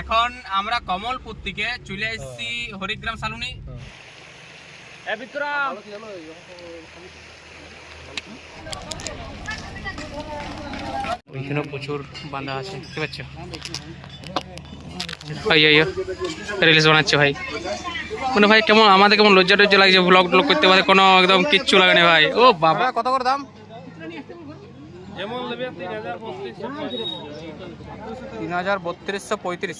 এখন আমরা কমলপুর থেকে চলে এসেছি হরিগ্রাম সালুনি। ওইখানেও প্রচুর বাঁধা আছে দেখতে পাচ্ছ? ভাই এই রিলিজ বানাচ্ছে ভাই। মানে ভাই কেমন আমাদের কেমন লজ্জা টজ্জা লাগছে ব্লগ ট্লগ করতে পারে কোনো একদম কিচ্ছু লাগে না ভাই। ও বাবা। কত করে দাম? তিন হাজার বত্রিশশো পঁয়ত্রিশ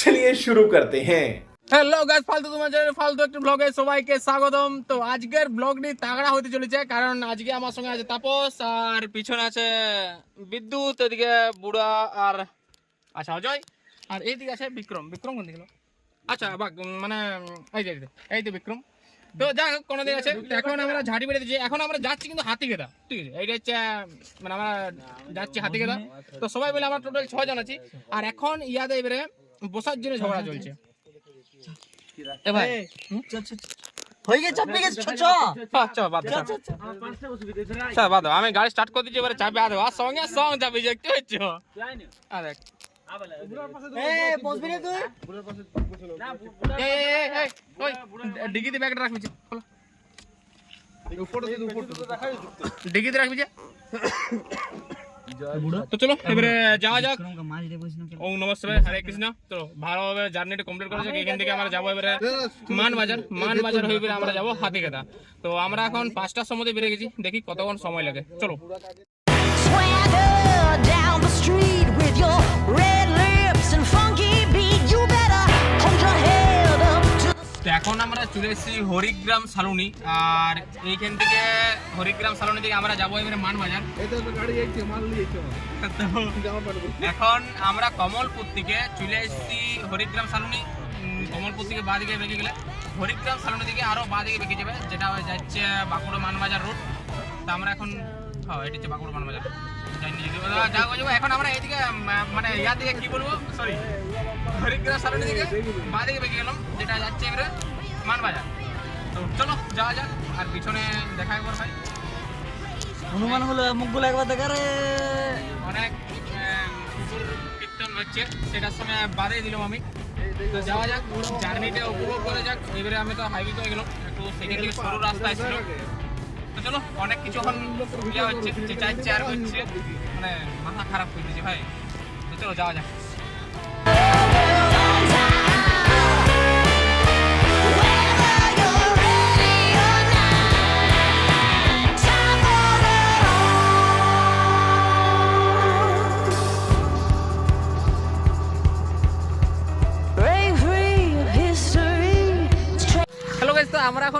चलिए शुरू करते हैं হ্যালো গাইস ফালতু তোমার চ্যানেলে ফালতু একটা ব্লগে সবাইকে স্বাগতম তো আজকের ব্লগটি তাগড়া হতে চলেছে কারণ আজকে আমার সঙ্গে আছে তাপস আর পিছনে আছে বিদ্যুৎ এদিকে বুড়া আর আচ্ছা অজয় আর এইদিকে আছে বিক্রম বিক্রম কোন দিকে গেলো? আচ্ছা বাক মানে এই যে এই যে, এই তো বিক্রম তো যাই হোক কোনো দিন আছে এখন আমরা ঝাঁটি বেড়ে দিচ্ছি এখন আমরা যাচ্ছি কিন্তু হাতি গেদা ঠিক আছে? এইটা হচ্ছে মানে আমরা যাচ্ছি হাতি গেদা তো সবাই মিলে আমরা টোটাল ছজন আছি। আর এখন ইয়াদে এবারে বসার জন্য ঝগড়া চলছে। এ ভাই। হয়ে গেছে চাপে গেছে ছ ছ আচ্ছা বাদ দাও আচ্ছা বাদ দাও আমি গাড়ি স্টার্ট করে দিচ্ছি এবারে চাপে আদো আর সঙ্গে সঙ্গ চাপে যে একটু হচ্ছে আর ডিগিতে ব্যাগটা রাখবি ডিগিতে রাখবি যে তো চলো এবারে যাওয়া যাক ওম নমঃ শিবায় হরে কৃষ্ণ তো ভালোভাবে জার্নিটা কমপ্লিট করেছে এখান থেকে আমরা যাব এবারে মান বাজার মান বাজার হয়ে এবারে আমরা যাব হাতিকেদা তো আমরা এখন পাঁচটার সময় বেরিয়ে গেছি দেখি কতক্ষণ সময় লাগে চলো এখন আমরা চলে এসেছি হরিগ্রাম সালুনি। আর এইখান থেকে হরিগ্রাম সালুনি থেকে আমরা যাব এবারে মান বাজার এখন আমরা কমলপুর থেকে চলে এসেছি হরিগ্রাম সালুনি। কমলপুর থেকে বাঁ দিকে বেঁকে গেলে। হরিগ্রাম সালুনি থেকে আরও বাঁ দিকে বেঁকে যাবে যেটা যাচ্ছে বাঁকুড়া মানবাজার রোড। তা আমরা এখন হ্যাঁ এটি হচ্ছে বাঁকুড়া মানবাজার। হয়ে এখন আমরা এইদিকে মানে ইয়ার দিকে কি বলব? সরি হরিগ্রাম দিকে গেলাম যেটা যাচ্ছে এবারে মানবাজার। তো চলো যাওয়া যাক আর পিছনে দেখা একবার ভাই হনুমান হলো মুখগুলো একবার দেখা রে। অনেক কীর্তন হচ্ছে সেটার সময় বাদে দিলাম আমি। তো যাওয়া যাক জার্নিটা উপভোগ করে যাক। এবারে আমি তো হাইওয়ে করে গেলাম একটু সেখান থেকে সরু রাস্তায় ছিল। চলো অনেক কিছু এখন ইয়ে হচ্ছে চেঁচাই চেয়ার হচ্ছে মানে মাথা খারাপ হয়ে দিয়েছে ভাই। তো চলো, যাওয়া যাক।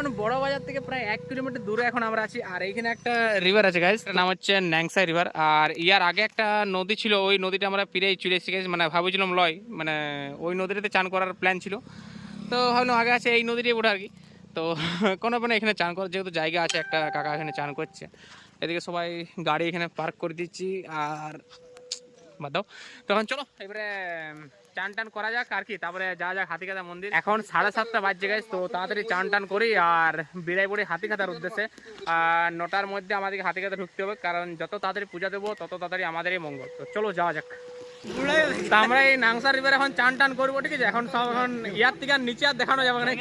এখন বড় বাজার থেকে প্রায় এক কিলোমিটার দূরে এখন আমরা আছি। আর এইখানে একটা রিভার আছে গাইস নাম হচ্ছে ন্যাংসাই রিভার আর ইয়ার আগে একটা নদী ছিল, ওই নদীটা আমরা ফিরেই চলে এসেছি, guys। মানে ভাবছিলাম লয় মানে ওই নদীটাতে চান করার প্ল্যান ছিল। তো ভাবলাম আগে আছে এই নদীটাই ওঠা আর কি। তো কোনো মানে এখানে চান করার, যেহেতু জায়গা আছে, একটা কাকা এখানে চান করছে। এদিকে সবাই গাড়ি এখানে পার্ক করে দিচ্ছি, আর বাদ দাও। তখন চলো, এবারে চান টান করা যাক আর কি, তারপরে যা যাক হাতিকাতা মন্দির। এখন সাড়ে সাতটা বাজছে গেছে তো তাড়াতাড়ি চান টান করি আর বিদায় পড়ি হাতিকাতার উদ্দেশ্যে। আর নটার মধ্যে আমাদেরকে হাতিকাতা ঢুকতে হবে, কারণ যত তাড়াতাড়ি পূজা দেবো, তত তাড়াতাড়ি আমাদেরই মঙ্গল। তো চলো যাওয়া যাক। আমরা এই নাংসা রিভার এখন চান টান করব, ঠিক আছে? এখন সব এখন ইয়ার থেকে আর নিচে আর দেখানো যাবে না।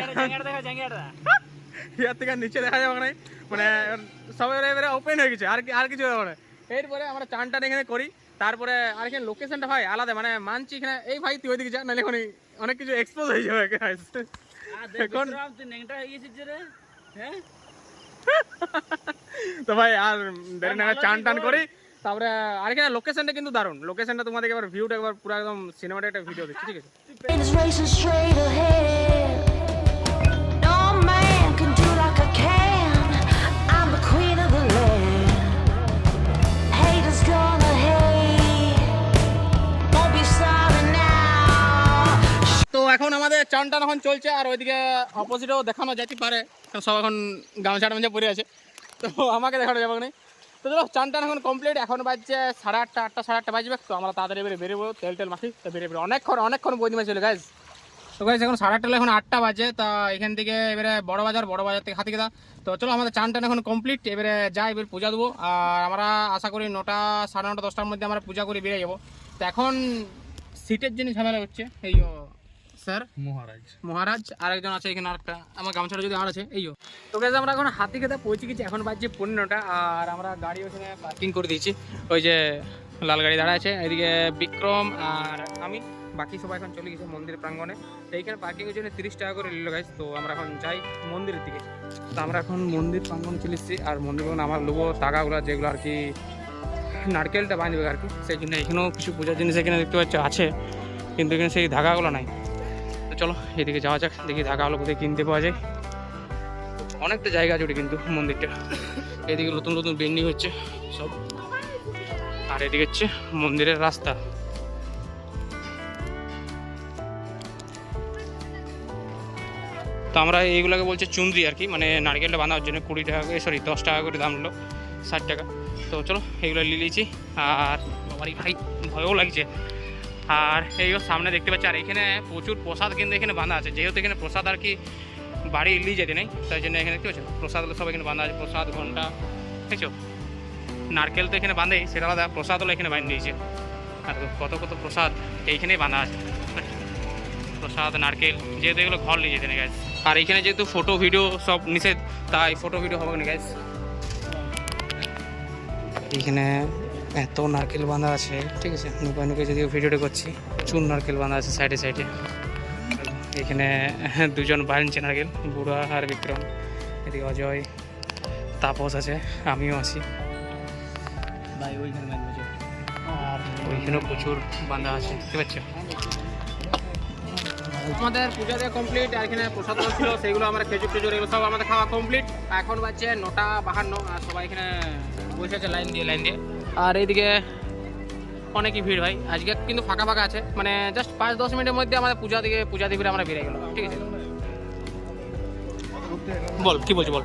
ইয়ার থেকে আর নিচে দেখা যাবে না। মানে সবাই এবারে ওপেন হয়ে গেছে, আর কি আর কিছু হবে না। এরপরে আমরা চান টান এখানে করি। তারপরে আর এখানে লোকেশনটা ভাই আলাদা মানে মানছি এখানে এই ভাই তুই ওইদিকে যা। নাহলে এখন অনেক কিছু এক্সপোজ হয়ে যাবে এখন তো ভাই আর দেরি না চান টান করি। তারপরে আর এখানে লোকেশনটা কিন্তু দারুণ। লোকেশনটা তোমাদেরকে একবার ভিউটা একবার পুরো একদম সিনেমাটিক একটা ভিডিও দিচ্ছি ঠিক আছে? চান টান এখন চলছে আর ওইদিকে অপোজিটেও দেখানো যেতে পারে। সব এখন গামছাটা মেঝে পড়ে আছে। তো আমাকে দেখানো যাবে না? তো চলো চান টান এখন কমপ্লিট এখন বাজছে সাড়ে আটটা আটটা, সাড়ে আটটা বাজবে। তো আমরা তাড়াতাড়ি এবারে বেরোবো, তেল টেল মাখি, তো বেরিয়ে বেরো অনেকক্ষণ অনেকক্ষণ বইদিমা ছিল গাইজ তো গাইজ এখন সাড়ে আটটা এখন আটটা বাজে। তা এখান থেকে এবারে বড় বাজার বড় বাজার থেকে হাতিকেদা তো চলো, আমাদের চান টান এখন কমপ্লিট এবারে যাই, এবার পূজা দেবো। আর আমরা আশা করি নটা, সাড়ে নটা, দশটার মধ্যে আমরা পূজা করে বেরিয়ে যাব। তো এখন সিটের জন্য ঝামেলা হচ্ছে। এই স্যার। মহারাজ। মহারাজ আরেকজন আছে এখানে আরেকটা। আমার গামছাটা যদি আর আছে এইও তো গেছে আমরা এখন হাতি খেতে পৌঁছে গেছি। এখন বাজছে পনেরোটা আর আমরা গাড়ি ওখানে পার্কিং করে দিয়েছি। ওই যে লাল গাড়ি দাঁড়া আছে এদিকে বিক্রম আর আমি। বাকি সবাই এখন চলে গেছে মন্দির প্রাঙ্গণে। তো এইখানে পার্কিংয়ের জন্য তিরিশ টাকা করে নিল তো আমরা এখন যাই মন্দিরের দিকে। তো আমরা এখন মন্দির প্রাঙ্গণে চলে এসেছি আর মন্দির প্রাঙ্গণে আমার লোবো টাকাগুলো যেগুলো আর কি নারকেলটা বাঁধবে আর কি। সেই জন্য এখানেও কিছু পূজার জিনিস এখানে দেখতে পাচ্ছ আছে। কিন্তু এখানে সেই ধাগাগুলো নাই। চলো, এদিকে যাওয়া যাক, দেখি ধাগাগুলো কোথায় কিনতে পাওয়া যায়। অনেকটা জায়গা জুড়ে কিন্তু মন্দিরটা। এদিকে নতুন নতুন বিল্ডিং হচ্ছে, সব। আর এদিকে হচ্ছে মন্দিরের রাস্তা। তো আমরা এইগুলোকে বলছে চুন্দ্রি আর কি মানে নারকেলটা বাঁধার জন্য কুড়ি টাকা করে সরি দশ টাকা করে দাম হলো, ষাট টাকা। তো চলো, এগুলো নিয়ে নিয়েছি। আর বাবারই ভাই, ভয়ও লাগছে। আর এই সামনে দেখতে পাচ্ছি, আর এখানে প্রচুর প্রসাদ কিন্তু এখানে বাঁধা আছে। যেহেতু এখানে প্রসাদ আর কি বাড়ি নিয়ে যেতে নেই, তাই জন্য এখানে দেখতে প্রসাদগুলো সব এখানে বাঁধা আছে, প্রসাদ ঘণ্টা দেখছ নারকেল তো এখানে বাঁধেই, সেটা আলাদা প্রসাদগুলো এখানে বাঁধ দিয়েছে। আর কত কত প্রসাদ এইখানেই বাঁধা আছে। প্রসাদ, নারকেল, যেহেতু এগুলো ঘর নিয়ে যেতে নেই গ্যাস আর এখানে যেহেতু ফটো ভিডিও সব নিষেধ, তাই ফটো ভিডিও হবে না গ্যাস এখানে এত নারকেল বাঁধা আছে, ঠিক আছে? নুকা নুকে যদিও ভিডিওটা করছি চুন নারকেল বাঁধা আছে সাইডে সাইডে। এখানে দুজন বাঁধছে নারকেল, বুড়া আর বিক্রম। এদিকে অজয়, তাপস আছে, আমিও আছি। ভাই, ওইখানে আর ওইখানেও প্রচুর বাঁধা আছে ঠিক আছে আমাদের পূজা দেওয়া কমপ্লিট আর এখানে প্রসাদ ছিল, সেগুলো আমরা খেজুর টেজুর এগুলো সব আমাদের খাওয়া কমপ্লিট এখন বাজছে নটা বাহান্ন, আর সবাই এখানে বসে আছে লাইন দিয়ে লাইন দিয়ে। আর এইদিকে অনেকই ভিড় হয় আজকে কিন্তু ফাঁকা ফাঁকা আছে মানে জাস্ট পাঁচ দশ মিনিটের মধ্যে আমাদের পূজা দিকে পূজা দিকে আমরা বেরিয়ে গেলাম, ঠিক আছে? বল, কি বলছি বল?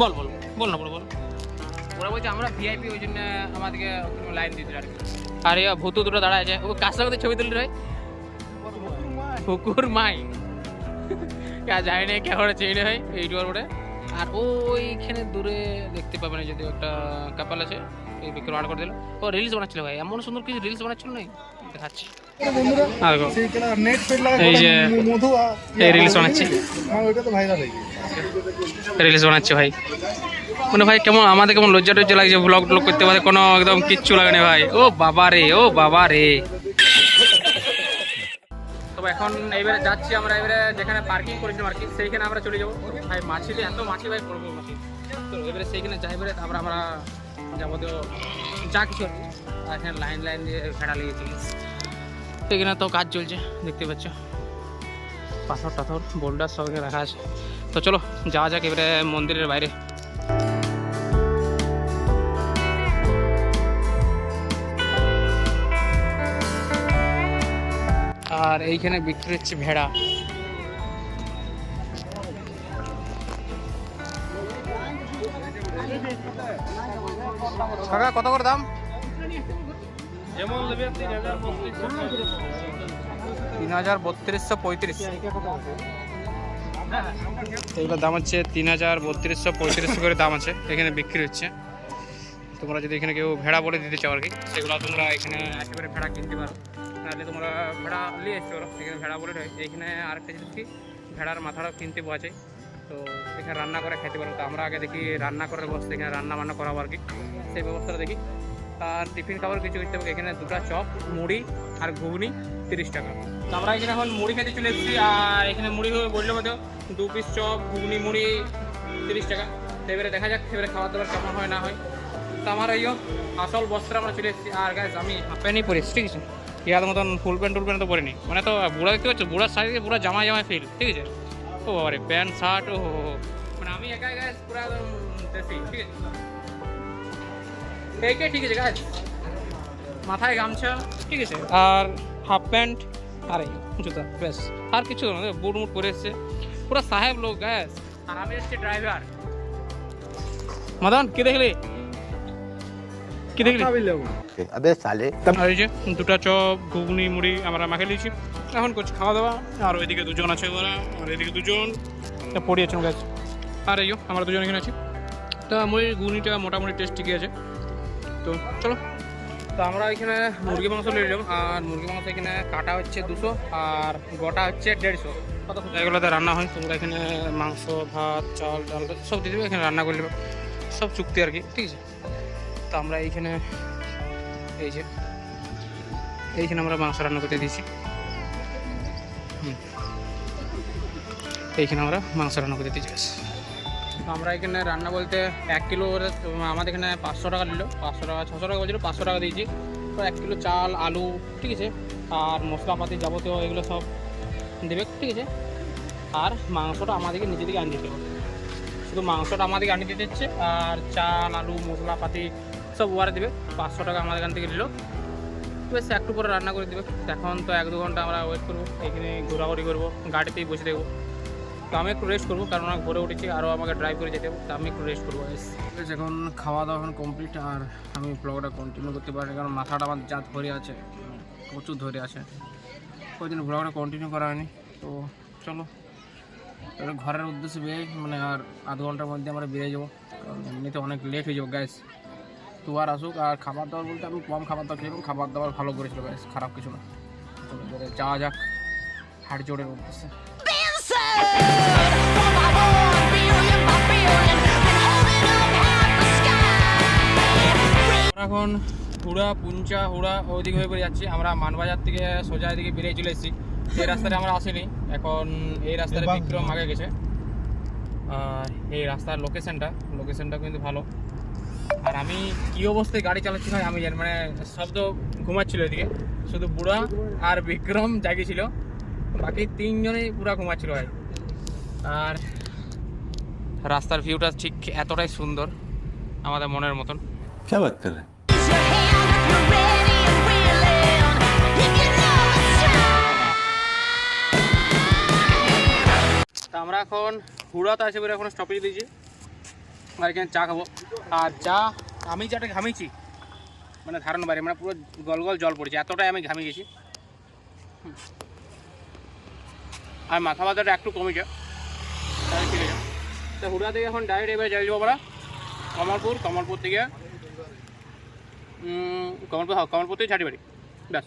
বল বল বল না, বল বল। ওরা বলছে আমরা ভিআইপি ওই জন্য আমাদেরকে লাইন দিতে আর আর এ ভূত দুটো দাঁড়ায় আছে। ও কার ছবি তুলি রে কুকুর মাই। কে যায় না কে ওরা চেয়ে হয় এইটুয়ার ওটা আর ওইখানে দূরে দেখতে পাবেন যদি একটা কাপাল আছে এই বিক্রম আট করে দিল। ও রিলস বানাচ্ছিল ভাই এমন সুন্দর কিছু রিলস বানাচ্ছিল না দেখাচ্ছি। আর দেখো, নেট ফিট লাগা এই যে মধু এই রিলস বানাচ্ছি। আমার ওইটা তো ভাইরাল গেছে রিলস বানাচ্ছে ভাই। মানে ভাই কেমন আমাদের কেমন লজ্জা টজ্জা লাগছে ব্লগ ট্লগ করতে পারে কোনো একদম কিচ্ছু লাগে না ভাই। ও বাবা রে ও বাবা রে। এখন এইবারে যাচ্ছি আমরা এবারে যেখানে পার্কিং করেছিলাম আর কি, সেইখানে আমরা চলে যাব। ভাই, মাছি এত মাছি ভাই পড়ব মাছি। তো এবারে সেইখানে যাই, এবারে তারপরে আমরা যাবতীয় যা কিছু আর কি। এখানে লাইন লাইন দিয়ে ভেড়া লেগেছে। এখানে তো কাজ চলছে, দেখতে পাচ্ছ। পাথর টাথর বোল্ডার সব রাখা আছে। তো চলো, যাওয়া যাক এবারে মন্দিরের বাইরে। আর এইখানে বিক্রি হচ্ছে ভেড়া। কাকা, কত করে দাম? তিন হাজার বত্রিশশো পঁয়ত্রিশ। এগুলোর দাম হচ্ছে তিন হাজার বত্রিশশো পঁয়ত্রিশশো করে দাম আছে, এখানে বিক্রি হচ্ছে। তোমরা যদি এখানে কেউ ভেড়া বলে দিতে চাও আর কি, সেগুলো তোমরা এখানে একেবারে ভেড়া কিনতে পারো। নাহলে তোমরা ভেড়া নিয়ে আসতে পারো এখানে ভেড়া বলে দেয় এইখানে আরেকটা জিনিস কি, ভেড়ার মাথাটাও কিনতে পাওয়া যায় তো এখানে রান্না করে খেতে পারো। তো আমরা আগে দেখি রান্না করার ব্যবস্থা, এখানে রান্না বান্না করাবো আর কি। সেই ব্যবস্থাটা দেখি। আর টিফিন খাবার কিছু করতে হবে। এখানে দুটো চপ, মুড়ি আর ঘুগনি তিরিশ টাকা। তো আমরা এখানে এখন মুড়ি খেতে চলে এসেছি। আর এখানে মুড়ি বলল মতো দু পিস চপ, ঘুগনি, মুড়ি তিরিশ টাকা। তো এবারে দেখা যাক, এবারে খাবার দাবার কেমন হয়, না হয়। তো আমার এই আসল বস্ত্র আমরা চলে এসেছি। আর গাছ আমি হাফ প্যান্টই পরেছি ঠিক আছে? ইয়ার মতন ফুল প্যান্ট টুল প্যান্ট তো পরিনি। মানে তো, বুড়া দেখতে পাচ্ছ বুড়ার সাইজে পুরো জামা জামা ফিল ঠিক আছে? ও বাবারে, প্যান্ট শার্ট ও। মানে আমি একা একা পুরো একদম ঠিক আছে? গাছ মাথায় গামছা, ঠিক আছে? আর হাফ প্যান্ট আর জুতা, ব্যাস। আর কিছু না, বুট মুট পরে এসছে। পুরো সাহেব লোক গ্যাস আর আমি এসছি ড্রাইভার মদন, কি দেখলি? কিনে আবে সালে। মানে এই যে দুটো চপ ঘুগনি মুড়ি আমরা মাখে নিয়েছি। এখন করছি খাওয়া দাওয়া আর ওইদিকে দুজন আছে ওরা আর এদিকে দুজন। পড়ে আছেন গাছ আর এই আমরা দুজন এখানে আছি। তো মুড়ি ঘুগনিটা মোটামুটি টেস্ট ঠিকই আছে তো চলো। তো আমরা এখানে মুরগি মাংস নিয়ে নিলাম আর মুরগি মাংস এখানে কাটা হচ্ছে দুশো আর গোটা হচ্ছে দেড়শো। কত জায়গাগুলোতে রান্না হয় তোমরা এখানে মাংস ভাত চাল ডাল সব দিয়ে দেবে এখানে রান্না করে সব চুক্তি আর কি ঠিক আছে? তো আমরা এইখানে, এই যে, এইখানে আমরা মাংস রান্না করতে দিয়েছি। এইখানে আমরা মাংস রান্না করতে দিয়েছি, ব্যাস। আমরা এখানে রান্না বলতে এক কিলো আমাদের এখানে পাঁচশো টাকা নিল পাঁচশো টাকা, ছশো টাকা বলছিল, পাঁচশো টাকা দিয়েছি। তো এক কিলো চাল, আলু, ঠিক আছে? আর মশলাপাতি যাবতীয় এগুলো সব দেবে, ঠিক আছে? আর মাংসটা আমাদেরকে নিজে থেকে আনিয়ে দিতে হবে। শুধু মাংসটা আমাদেরকে আনিয়ে দিতে হচ্ছে, আর চাল, আলু, মশলাপাতি সব ওয়ারে দেবে, পাঁচশো টাকা আমাদের এখান থেকে নিল। বেশ একটু পরে রান্না করে দেবে। এখন তো এক দু ঘণ্টা আমরা ওয়েট করব, এখানে ঘোরাঘুরি করব, গাড়িতেই বসে দেখব। তো আমি একটু রেস্ট করব, কারণ ভোরে উঠেছি আরও আমাকে ড্রাইভ করে যেতে তো আমি একটু রেস্ট করব এখন খাওয়া দাওয়া এখন কমপ্লিট আর আমি ব্লগটা কন্টিনিউ করতে পারি কারণ মাথাটা আমার যা ধরে আছে, প্রচুর ধরে আছে। ওই জন্য ব্লগটা কন্টিনিউ করা হয়নি, তো চলো। ঘরের উদ্দেশ্যে বেরিয়ে মানে আর আধ ঘণ্টার মধ্যে আমরা বেরিয়ে যাব, কারণ এমনিতে অনেক লেট হয়ে যাব গ্যাস তো আর আসুক আর খাবার দাবার বলতে আমি কম খাবার দাবার খেলাম খাবার দাবার ভালো করেছিল গ্যাস খারাপ কিছু না। চলো এবারে যাওয়া যাক হাট জোড়ের উদ্দেশ্যে এখন হুড়া পুঞ্চা হুড়া ওইদিকে হয়ে পড়ে যাচ্ছি। আমরা মানবাজার থেকে সোজা দিকে বেরিয়ে চলে এসেছি। এই রাস্তাটা আমরা আসিনি। এখন এই রাস্তাটা বিক্রম আগে গেছে। আর এই রাস্তার লোকেশনটা লোকেশনটা কিন্তু ভালো। আর আমি কী অবস্থায় গাড়ি চালাচ্ছি ভাই আমি জানি মানে সব তো ঘুমাচ্ছিল এদিকে। শুধু বুড়া আর বিক্রম জাগিয়েছিল বাকি তিনজনেই পুরা ঘুমাচ্ছিল ভাই। আর রাস্তার ভিউটা ঠিক এতটাই সুন্দর আমাদের মনের মতন। আমরা এখন হুড়াতে আছে বলে এখন স্টপেজ দিয়েছি। আর এখানে চা খাব। আর চা আমি যাটা ঘামিয়েছি মানে ধারণ বাইরে মানে পুরো গল গল জল পড়েছে, এতটাই আমি ঘামিয়ে গেছি আর মাথা ব্যথাটা একটু কমেছে। ঠিক আছে। তো হুড়া থেকে এখন ডাইরেক্ট এবার যাই যাব কমলপুর কমলপুর থেকে কমলপুর হ্যাঁ কমলপুর থেকে ঝাঁটি বাড়ি ব্যাস।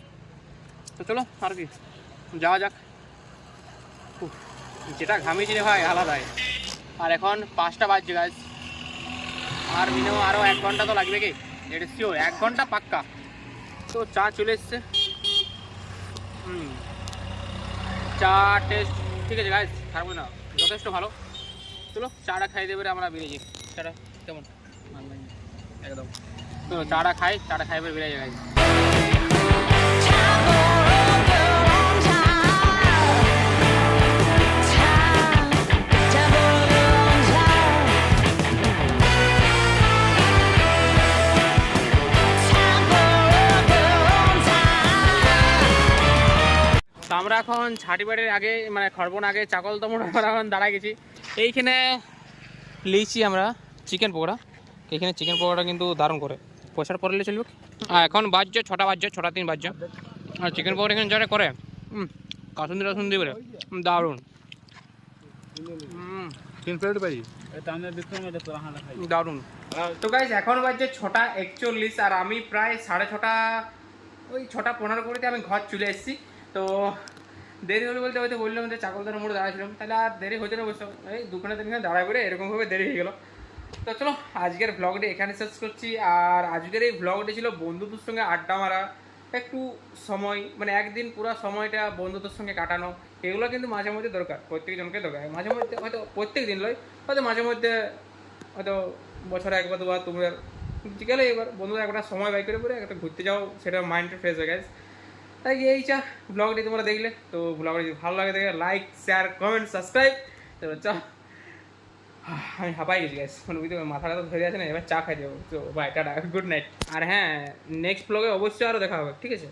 তো চলো, আর কি, যাওয়া যাক। যেটা ঘামিয়েছি রে ভাই, আলাদাই। আর এখন পাঁচটা বাজছে গাছ আর মিনিমাম আরও এক ঘণ্টা তো লাগবে কি? এটা শিওর এক ঘণ্টা পাক্কা। তো চা চলে এসছে। হুম। চা টেস্ট ঠিক আছে গাছ খারাপ না। যথেষ্ট ভালো। চলো চাটা খাই দেবে আমরা বেরিয়ে যাই চাটা কেমন? একদম। চাটা খাই চাটা খাই এবার বেরিয়ে যাই আমরা এখন ছাটিবাড়ির আগে মানে খড়বন আগে চাকল চাকলতমন আমরা এখন দাঁড়ায় গেছি। এইখানে লিয়েছি আমরা চিকেন পকোড়া। এইখানে চিকেন পকোড়া কিন্তু দারুণ করে। পয়সার পরে চলবে আর এখন বাজছে ছটা বাজছে ছটা তিন বাজছে। আর চিকেন পকোড়া এখানে যারা করে হুম কাসুন্দি করে হুম, দারুণ। তিন প্লেট পাই দারুণ। তো গাইজ এখন বাজছে ছটা একচল্লিশ আর আমি প্রায় সাড়ে ছটা ওই ছটা পনেরো কুড়িতে আমি ঘর চলে এসেছি। তো দেরি হলো বলতে হয়তো বললাম যে চাকলদার মোড়ে দাঁড়াছিলাম তাহলে আর দেরি হতে না বসে এই দুখানে তিনখানে দাঁড়ায় করে এরকমভাবে দেরি হয়ে গেলো। তো চলো, আজকের ব্লগটি এখানে শেষ করছি। আর আজকের এই ব্লগটি ছিল বন্ধুদের সঙ্গে আড্ডা মারা। একটু সময় মানে একদিন পুরো সময়টা বন্ধুদের সঙ্গে কাটানো। এগুলো কিন্তু মাঝে মধ্যে দরকার, প্রত্যেকজনকে দরকার। মাঝে মধ্যে হয়তো প্রত্যেক দিন নয়, হয়তো মাঝে মধ্যে হয়তো বছরে একবার দুবার তোমরা গেলে এবার বন্ধুরা একটা সময় বাই করে পরে একটা ঘুরতে যাও, সেটা মাইন্ডটা ফ্রেশ হয়ে গেছে। তাই এই চা ব্লগটি তোমরা দেখলে। তো ব্লগটি যদি ভালো লাগে দেখে লাইক শেয়ার কমেন্ট সাবস্ক্রাইব তো চা, আমি হাঁপাই গেছি গ্যাস মানে বুঝতে মাথাটা তো ধরে আছে না, এবার চা খাই দেবো। তো বাই টাটা গুড নাইট আর হ্যাঁ নেক্সট ব্লগে অবশ্যই আরও দেখা হবে, ঠিক আছে?